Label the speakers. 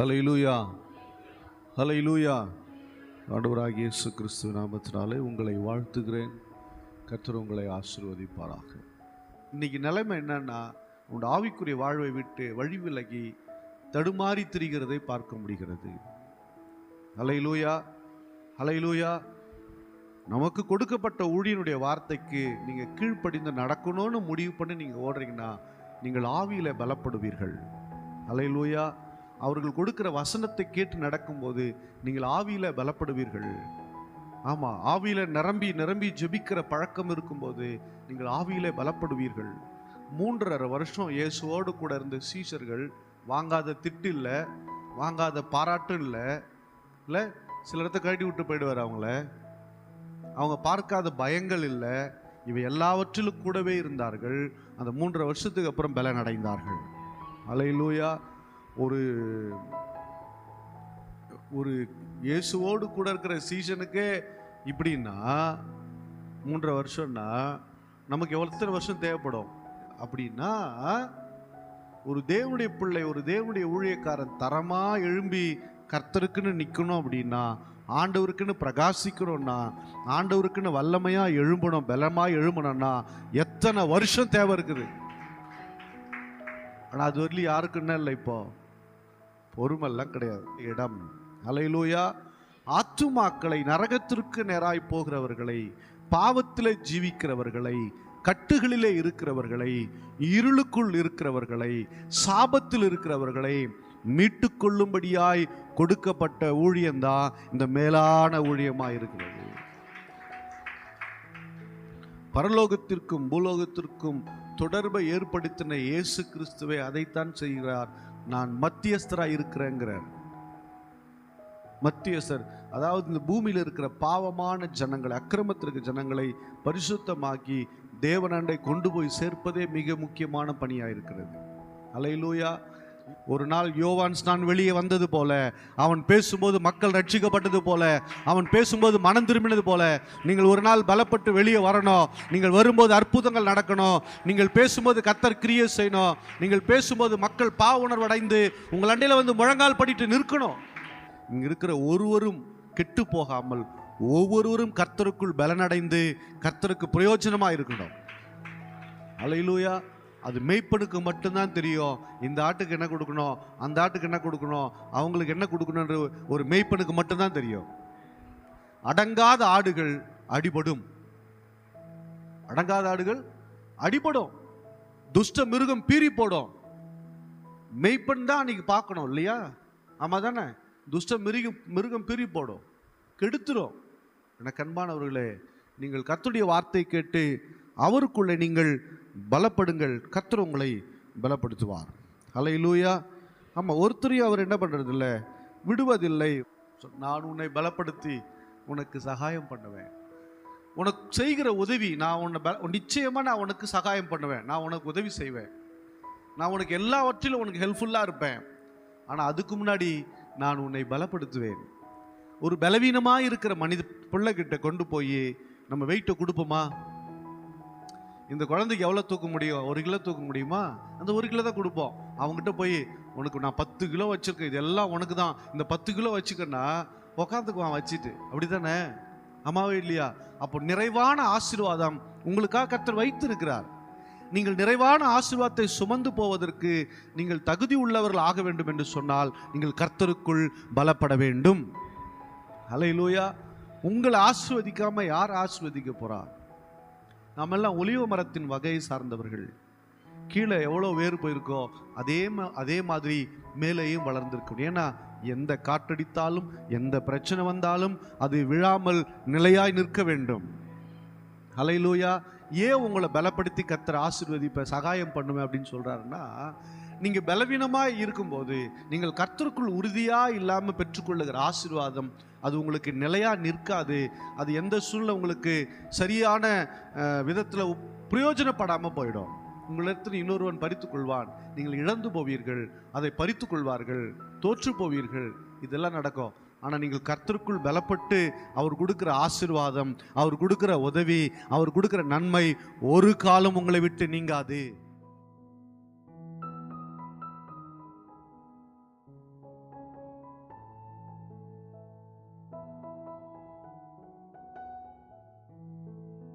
Speaker 1: Hallelujah லூயா ஆண்டவராக இயேசு கிறிஸ்துவ நாமத்தினாலே உங்களை வாழ்த்துகிறேன். கர்த்தர் உங்களை ஆசிர்வதிப்பாராக. இன்னைக்கு நிலைமை என்னன்னா உங்கள் ஆவிக்குரிய வாழ்வை விட்டு வழி விலகி தடுமாறி திரிகிறதை பார்க்க முடிகிறது. ஹலையிலூயா ஹலையிலூயா நமக்கு கொடுக்கப்பட்ட ஊழியனுடைய வார்த்தைக்கு நீங்கள் கீழ்ப்படிந்து நடக்கணும்னு முடிவு பண்ணி நீங்கள் ஓடுறீங்கன்னா நீங்கள் ஆவியில் பலப்படுவீர்கள். ஹலையிலூயா அவர்கள் கொடுக்கிற வசனத்தை கேட்டு நடக்கும்போது நீங்கள் ஆவியில் பலப்படுவீர்கள். ஆமாம் ஆவியில் நிரம்பி நிரம்பி ஜெபிக்கிற பழக்கம் இருக்கும்போது நீங்கள் ஆவியில் பலப்படுவீர்கள். மூன்றரை வருஷம் இயேசுவோடு கூட இருந்த சீசர்கள் வாங்காத திட்டு இல்லை வாங்காத பாராட்டும் இல்லை இல்லை சில இடத்த கழட்டி விட்டு போயிடுவார் அவங்கள. அவங்க பார்க்காத பயங்கள் இல்லை இவை எல்லாவற்றிலும் கூடவே இருந்தார்கள். அந்த மூன்றரை வருஷத்துக்கு அப்புறம் பலன் அடைந்தார்கள் அலையிலூயா ஒரு ஒரு இயேசுவோடு கூட இருக்கிற சீசனுக்கே இப்படின்னா மூன்றரை வருஷம்னா நமக்கு எவ்வளோ வருஷம் தேவைப்படும்? அப்படின்னா ஒரு தேவனுடைய பிள்ளை ஒரு தேவனுடைய ஊழியக்காரன் தரமாக எழும்பி கர்த்தருக்குன்னு நிற்கணும் அப்படின்னா ஆண்டவருக்குன்னு பிரகாசிக்கணும்னா ஆண்டவருக்குன்னு வல்லமையாக எழும்பணும் பலமாக எழும்பணும்னா எத்தனை வருஷம் தேவை இருக்குது? ஆனால் அது வரலையும் யாருக்குன்னு இல்லை இப்போது பொறுமெல்லாம் கிடையாது. இடம். அலையிலூயா. ஆத்துமாக்களை நரகத்திற்கு நேராய் போகிறவர்களை பாவத்தில் ஜீவிக்கிறவர்களை கட்டுகளிலே இருக்கிறவர்களை இருளுக்குள் இருக்கிறவர்களை சாபத்தில் இருக்கிறவர்களை மீட்டுக்கொள்ளும்படியாய் கொடுக்கப்பட்ட ஊழியம்தான் இந்த மேலான ஊழியமாக இருக்கிறது. பரலோகத்திற்கும் பூலோகத்திற்கும் தொடர்பை ஏற்படுத்தின இயேசு கிறிஸ்துவை அதைத்தான் செய்கிறார். நான் மத்தியஸ்தராக இருக்கிறேங்கிறார். மத்தியஸ்தர் அதாவது இந்த பூமியில் இருக்கிற பாவமான ஜனங்களை அக்கிரமத்திற்கு ஜனங்களை பரிசுத்தமாக்கி தேவனண்டை கொண்டு போய் சேர்ப்பதே மிக முக்கியமான பணியாக இருக்கிறது அலையிலூயா ஒரு நாள் யோவான் ஸ்நான் வெளியே வந்தது போல அவன் பேசும்போது மக்கள் ரட்சிக்கப்பட்டது போல அவன் பேசும்போது மனம் திரும்பினது போல நீங்கள் ஒரு நாள் பலப்பட்டு வெளியே வரணும் நீங்கள் வரும்போது அற்புதங்கள் நடக்கணும் நீங்கள் பேசும்போது கத்தர் கிரியை செய்யணும் நீங்கள் பேசும்போது மக்கள் பா உணர்வு அடைந்து உங்கள் அண்டையில் வந்து முழங்கால் படிட்டு நிற்கணும். இங்க இருக்கிற ஒருவரும் கெட்டு போகாமல் ஒவ்வொருவரும் கர்த்தருக்குள் பலனடைந்து கர்த்தருக்கு பிரயோஜனமா இருக்கணும். அலையிலூயா அது மெய்ப்பனுக்கு மட்டும்தான் தெரியும். இந்த ஆட்டுக்கு என்ன கொடுக்கணும்? அந்த ஆட்டுக்கு என்ன கொடுக்கணும்? அவங்களுக்கு என்ன கொடுக்கணுன்ற ஒரு மெய்ப்பனுக்கு மட்டும்தான் தெரியும். அடங்காத ஆடுகள் அடிபடும். அடங்காத ஆடுகள் அடிபடும். துஷ்ட மிருகம் பீறி போடும். மெய்ப்பன் தான் அன்னைக்கு பார்க்கணும் இல்லையா? ஆமா தானே துஷ்ட மிருகம் மிருகம் பீறி போடும். கெடுத்துரும். என கண்பானவர்களே நீங்கள் கத்துடைய வார்த்தை கேட்டு அவருக்குள்ளே நீங்கள் பலப்படுங்கள். கர்த்தர் உங்களை பலப்படுத்துவார். லூயா ஆமாம் ஒருத்தரையும் அவர் என்ன பண்ணுறதில்ல விடுவதில்லை. நான் உன்னை பலப்படுத்தி உனக்கு சகாயம் பண்ணுவேன். உனக்கு செய்கிற உதவி நான் உன்னை பல நிச்சயமாக நான் உனக்கு சகாயம் பண்ணுவேன். நான் உனக்கு உதவி செய்வேன். நான் உனக்கு எல்லாவற்றிலும் உனக்கு ஹெல்ப்ஃபுல்லாக இருப்பேன். ஆனால் அதுக்கு முன்னாடி நான் உன்னை பலப்படுத்துவேன். ஒரு பலவீனமாக இருக்கிற மனித பிள்ளைகிட்ட கொண்டு போய் நம்ம வெயிட்டை கொடுப்போமா? இந்த குழந்தைக்கு எவ்வளோ தூக்க முடியும்? ஒரு கிலோ தூக்க முடியுமா? அந்த ஒரு கிலோ தான் கொடுப்போம். அவங்ககிட்ட போய் உனக்கு நான் பத்து கிலோ வச்சுருக்கேன். இதெல்லாம் உனக்கு தான். இந்த பத்து கிலோ வச்சுக்கன்னா உக்காந்துக்குவான் வச்சுட்டு. அப்படி தானே அம்மாவே இல்லையா? அப்போ நிறைவான ஆசீர்வாதம் உங்களுக்காக கர்த்தர் வைத்திருக்கிறார். நீங்கள் நிறைவான ஆசீர்வாதத்தை சுமந்து போவதற்கு நீங்கள் தகுதி உள்ளவர்கள் ஆக வேண்டும் என்று சொன்னால் நீங்கள் கர்த்தருக்குள் பலப்பட வேண்டும். அலையிலூயா உங்களை ஆசிர்வதிக்காமல் யார் ஆசிர்வதிக்க போறா? நாமெல்லாம் ஒளிவு ஒலிவ மரத்தின் வகையை சார்ந்தவர்கள். கீழே எவ்வளோ வேறு போயிருக்கோ அதே மா அதே மாதிரி மேலேயும் வளர்ந்துருக்கும். ஏன்னா எந்த காற்றடித்தாலும் எந்த பிரச்சனை வந்தாலும் அது விழாமல் நிலையாய் நிற்க வேண்டும். அலையிலூயா ஏன் உங்களை பலப்படுத்தி கத்துற ஆசீர்வதிப்ப சகாயம் பண்ணுவேன் அப்படின்னு சொல்றாருன்னா நீங்கள் பலவீனமாக இருக்கும்போது நீங்கள் கர்த்தருக்குள் உறுதியாக இல்லாமல் பெற்றுக்கொள்ளுகிற ஆசீர்வாதம் அது உங்களுக்கு நிலையாக நிற்காது. அது எந்த சூழ்நிலை உங்களுக்கு சரியான விதத்தில் பிரயோஜனப்படாமல் போயிடும். உங்களிடத்தில் இன்னொருவன் பறித்து கொள்வான் நீங்கள் இழந்து போவீர்கள். அதை பறித்து கொள்வார்கள் தோற்று போவீர்கள். இதெல்லாம் நடக்கும். ஆனால் நீங்கள் கர்த்தருக்குள் பலப்பட்டு அவர் கொடுக்குற ஆசீர்வாதம் அவர் கொடுக்குற உதவி அவர் கொடுக்குற நன்மை ஒரு காலம் உங்களை விட்டு நீங்காது.